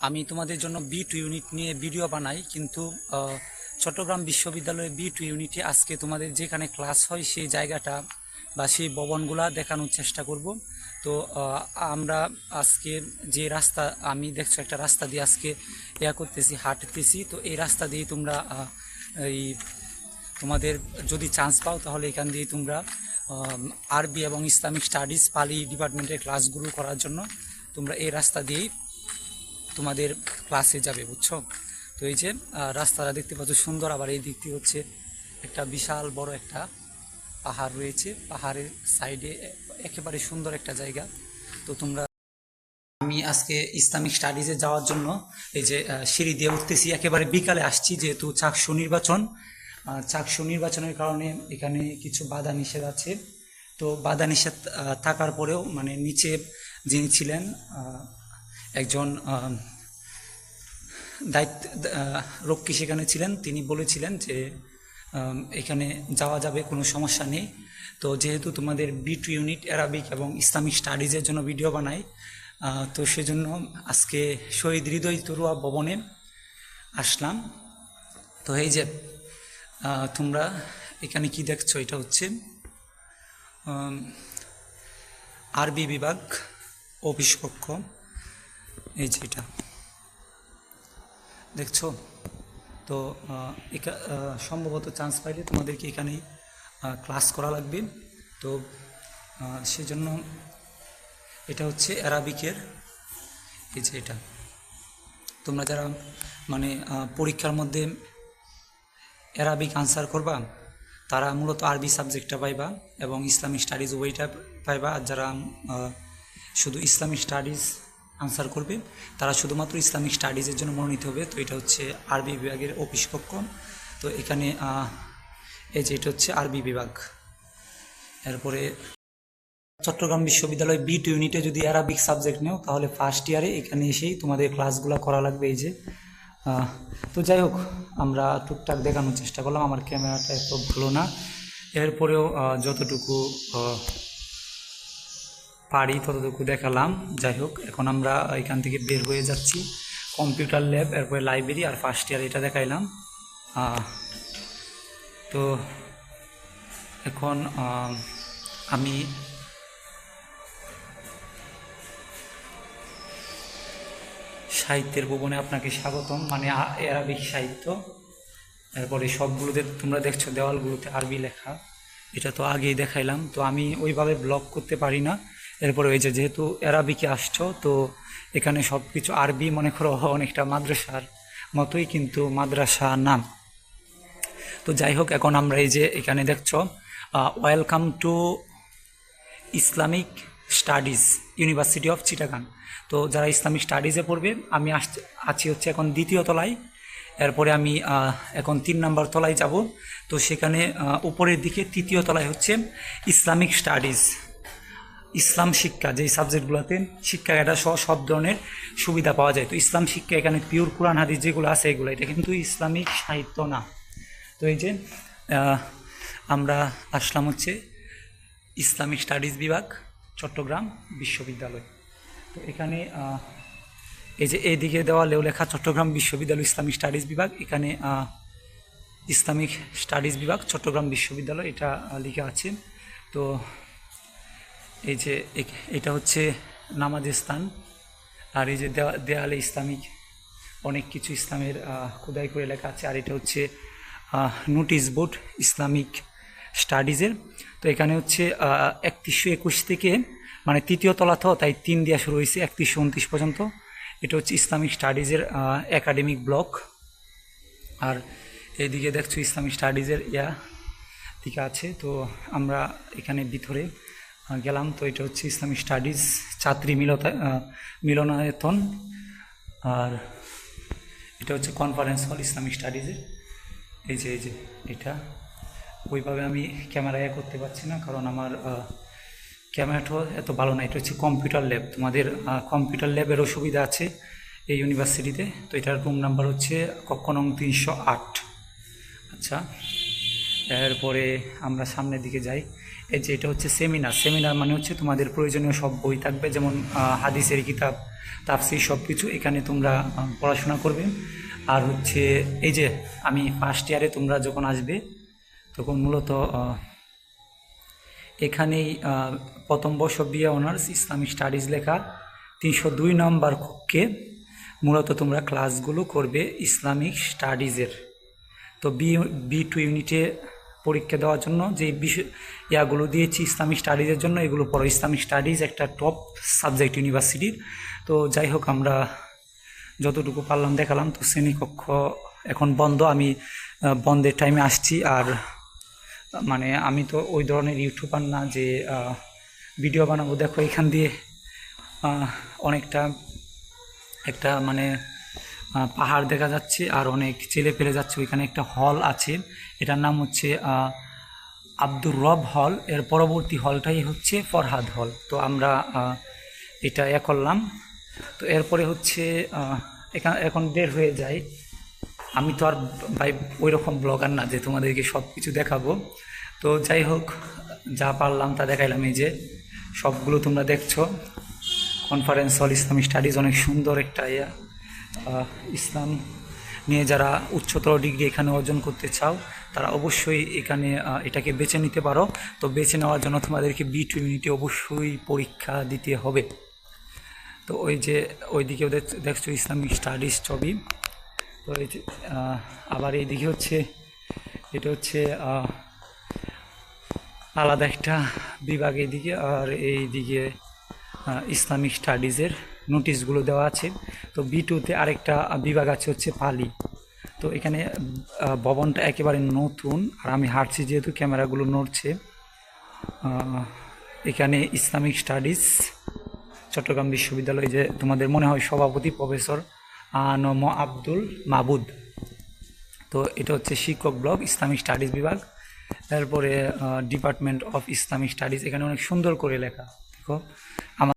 আমি তোমাদের জন্য বি টু ইউনিট নিয়ে ভিডিও বানাই, কিন্তু চট্টগ্রাম বিশ্ববিদ্যালয়ের বি টু ইউনিটে আজকে তোমাদের যেখানে ক্লাস হয় সেই জায়গাটা বা সেই ভবনগুলা দেখানোর চেষ্টা করব। তো আমরা আজকে যে রাস্তা, আমি দেখছ একটা রাস্তা দিয়ে আজকে ইয়া করতেছি, হাঁটতেছি। তো এই রাস্তা দিয়ে তোমরা এই তোমাদের যদি চান্স পাও তাহলে এখান দিয়ে তোমরা আরবি এবং ইসলামিক স্টাডিজ পালি ডিপার্টমেন্টের ক্লাসগুলো করার জন্য তোমরা এই রাস্তা দিয়েই তোমাদের ক্লাসে যাবে বুঝছ? তো এই যে রাস্তাটা দেখতে পাচ্ছ সুন্দর। আবার এই দিকটি হচ্ছে একটা বিশাল বড় একটা পাহাড় রয়েছে। পাহাড়ের সাইডে একেবারে সুন্দর একটা জায়গা। তো তোমরা আমি আজকে ইসলামিক স্টাডিজে যাওয়ার জন্য এই যে সিঁড়ি দিয়ে উঠতেছি। একেবারে বিকালে আসছি যেহেতু চাকসু নির্বাচন। আহ, চাকসু নির্বাচনের কারণে এখানে কিছু বাধা নিষেধ আছে। তো বাধা নিষেধ থাকার পরেও মানে নিচে যিনি ছিলেন একজন দায়িত্ব রক্ষী সেখানে ছিলেন। তিনি বলেছিলেন যে এখানে যাওয়া যাবে, কোনো সমস্যা নেই। তো যেহেতু তোমাদের বি টু ইউনিট অ্যারাবিক এবং ইসলামিক স্টাডিজের জন্য ভিডিও বানাই তো সেজন্য আজকে শহীদ হৃদয় তরুয়া ভবনে আসলাম। তো এই যে তোমরা এখানে কি দেখছ? এটা হচ্ছে আরবি বিভাগ, অফিস কক্ষ। এই যে এটা। দেখছ? তো সম্ভবত চান্স পাইলে তোমাদেরকে এখানে ক্লাস করা লাগবে। তো সেজন্য এটা হচ্ছে অ্যারাবিকের এই যে এটা। তোমরা যারা মানে পরীক্ষার মধ্যে অ্যারাবিক আনসার করবা, তারা মূলত আরবি সাবজেক্টটা পাইবা এবং ইসলামিক স্টাডিজ ওইটা পাইবা। আর যারা শুধু ইসলামিক স্টাডিজ আনসার করবে। তারা শুধুমাত্র ইসলামিক স্টাডিজের জন্য মনোনীত হবে। তো এটা হচ্ছে আরবি বিভাগের অফিস কক্ষ তো এখানে এই যে এটা হচ্ছে আরবি বিভাগ। এরপরে চট্টগ্রাম বিশ্ববিদ্যালয় বি টু ইউনিটে যদি অ্যারাবিক সাবজেক্ট নেও, তাহলে ফার্স্ট ইয়ারে এখানে এসেই তোমাদের ক্লাসগুলো করা লাগবে এই যে। তো যাই হোক, আমরা টুকটাক দেখানোর চেষ্টা করলাম। আমার ক্যামেরাটা এত ভালো না। এরপরেও যতটুকু পারি ততটুকু দেখালাম। যাই হোক, এখন আমরা এখান থেকে বের হয়ে যাচ্ছি। কম্পিউটার ল্যাব, এরপরে লাইব্রেরি আর ফার্স্ট ইয়ার এটা দেখাইলাম। তো এখন আমি সাহিত্যের ভুবনে আপনাকে স্বাগতম। মানে আ- অ্যারাবিক সাহিত্য। এরপরে সবগুলোতে তোমরা দেখছ দেওয়ালগুলোতে আরবি লেখা। এটা তো আগেই দেখাইলাম। তো আমি ওইভাবে ব্লগ করতে পারি না। এরপরে ওই যে যেহেতু অ্যারাবিকে আসছো, তো এখানে সব কিছু আরবি মনে করো অনেকটা মাদ্রাসার মতোই কিন্তু মাদ্রাসা নাম। তো যাই হোক, এখন আমরা এই যে এখানে দেখছ welcome to Islamic studies university of Chittagong তো যারা ইসলামিক স্টাডিজে পড়বে, আমি আছি হচ্ছে এখন দ্বিতীয় তলায়। এরপরে আমি এখন তিন নম্বর তলায় যাব। তো সেখানে উপরের দিকে তৃতীয় তলায় হচ্ছে ইসলামিক স্টাডিজ ইসলাম শিক্ষা, যেই সাবজেক্টগুলোতে শিক্ষা এটা সহ সব ধরনের সুবিধা পাওয়া যায়। তো ইসলাম শিক্ষা এখানে পিওর কোরআন হাদিস যেগুলো আছে এগুলো, এটা কিন্তু ইসলামিক সাহিত্য না। তো এই যে আমরা আসলাম হচ্ছে ইসলামিক স্টাডিজ বিভাগ, চট্টগ্রাম বিশ্ববিদ্যালয়। তো এখানে এই যে এইদিকে দেওয়ালেও লেখা চট্টগ্রাম বিশ্ববিদ্যালয় ইসলামিক স্টাডিজ বিভাগ, এখানে ইসলামিক স্টাডিজ বিভাগ চট্টগ্রাম বিশ্ববিদ্যালয়, এটা লেখা আছে। তো এই যে এটা হচ্ছে নামাজের স্থান, আর এই যে দেয়ালে ইসলামিক অনেক কিছু ইসলামের খোদাই করে লেখা আছে, আর এটা হচ্ছে নোটিশ বোর্ড ইসলামিক স্টাডিজের। তো এখানে হচ্ছে একত্রিশশো একুশ থেকে মানে তৃতীয় তলা তো তাই তিন দেওয়া শুরু হয়েছে, একত্রিশশো উনত্রিশ পর্যন্ত। এটা হচ্ছে ইসলামিক স্টাডিজের একাডেমিক ব্লক। আর এদিকে দেখছ ইসলামিক স্টাডিজের ইয়া, দিকে আছে। তো আমরা এখানে ভিতরে গেলাম। তো এটা হচ্ছে ইসলামিক স্টাডিজ, ছাত্রী মিলতা মিলনায়তন। আর এটা হচ্ছে কনফারেন্স হল ইসলামিক স্টাডিজের এই যে এই যে, এটা। ওইভাবে আমি ক্যামেরায় করতে পারছি না, কারণ আমার ক্যামেরাটাও এত ভালো না। এটা হচ্ছে কম্পিউটার ল্যাব তোমাদের কম্পিউটার ল্যাবেরও সুবিধা আছে এই ইউনিভার্সিটিতে তো। এটার রুম নাম্বার হচ্ছে কক্ষ নং তিনশো আট। আচ্ছা। এরপরে আমরা সামনের দিকে যাই। এই যে এটা হচ্ছে সেমিনার সেমিনার মানে হচ্ছে তোমাদের প্রয়োজনীয় সব বই থাকবে, যেমন হাদিসের কিতাব, তাফসির সব কিছু এখানে তোমরা পড়াশোনা করবে। আর হচ্ছে, এই যে আমি ফার্স্ট ইয়ারে তোমরা যখন আসবে, তখন মূলত এখানেই প্রথম বর্ষ বিয়ে অনার্স ইসলামিক স্টাডিজ লেখা, তিনশো দুই নম্বর কক্ষে মূলত তোমরা ক্লাসগুলো করবে ইসলামিক স্টাডিজের তো বি বি টু ইউনিটে পরীক্ষা দেওয়ার জন্য যে বিষয় ইয়াগুলো দিয়েছি, ইসলামিক স্টাডিজের জন্য, এগুলো পড়ো। ইসলামিক স্টাডিজ একটা টপ সাবজেক্ট ইউনিভার্সিটির। তো যাই হোক, আমরা যতটুকু পারলাম দেখালাম, তো শ্রেণীকক্ষ এখন বন্ধ। আমি বন্ধের টাইমে আসছি। আর মানে আমি তো ওই ধরনের ইউটিউবার না যে ভিডিও বানাবো। দেখো, এখান দিয়ে অনেকটা একটা মানে পাহাড় দেখা যাচ্ছে আর অনেক ছেলে পেলে যাচ্ছে। ওইখানে একটা হল আছে। এটার নাম হচ্ছে আব্দুর রব হল। এর পরবর্তী হলটাই হচ্ছে ফরহাদ হল। তো আমরা এটা এ করলাম। তো এরপরে হচ্ছে এখান, এখন বের হয়ে যায় আমি তো আর ভাই ওই রকম ব্লগার না যে তোমাদেরকে সব কিছু দেখাবো। তো যাই হোক, যা পারলাম তা দেখাইলাম। এই যে সবগুলো তোমরা দেখছ। কনফারেন্স হল, ইসলামিক স্টাডিজ, অনেক সুন্দর একটা ইয়া। ইসলাম নিয়ে যারা উচ্চতর ডিগ্রি এখানে অর্জন করতে চাও, তারা অবশ্যই এখানে এটাকে বেছে নিতে পারো। তো বেছে নেওয়ার জন্য তোমাদেরকে বি টু ইউনিটে অবশ্যই পরীক্ষা দিতে হবে। তো ওই যে ওইদিকেও দেখ- দেখছ ইসলামিক স্টাডিজ ছবি। তো এই আবার এইদিকে হচ্ছে, এটা হচ্ছে আলাদা একটা বিভাগ এইদিকে, আর এইদিকে ইসলামিক স্টাডিজের নোটিশগুলো দেওয়া আছে। তো বি টুতে আরেকটা বিভাগ আছে হচ্ছে পালি। তো এখানে ভবনটা একেবারে নতুন আর আমি হাঁটছি যেহেতু ক্যামেরাগুলো নড়ছে। এখানে ইসলামিক স্টাডিজ, চট্টগ্রাম বিশ্ববিদ্যালয় যে তোমাদের মনে হয় সভাপতি প্রফেসর নম আব্দুল মাবুদ। তো এটা হচ্ছে শিক্ষক ব্লক, ইসলামিক স্টাডিজ বিভাগ। তারপরে ডিপার্টমেন্ট অফ ইসলামিক স্টাডিজ, এখানে অনেক সুন্দর করে লেখা। দেখো আমার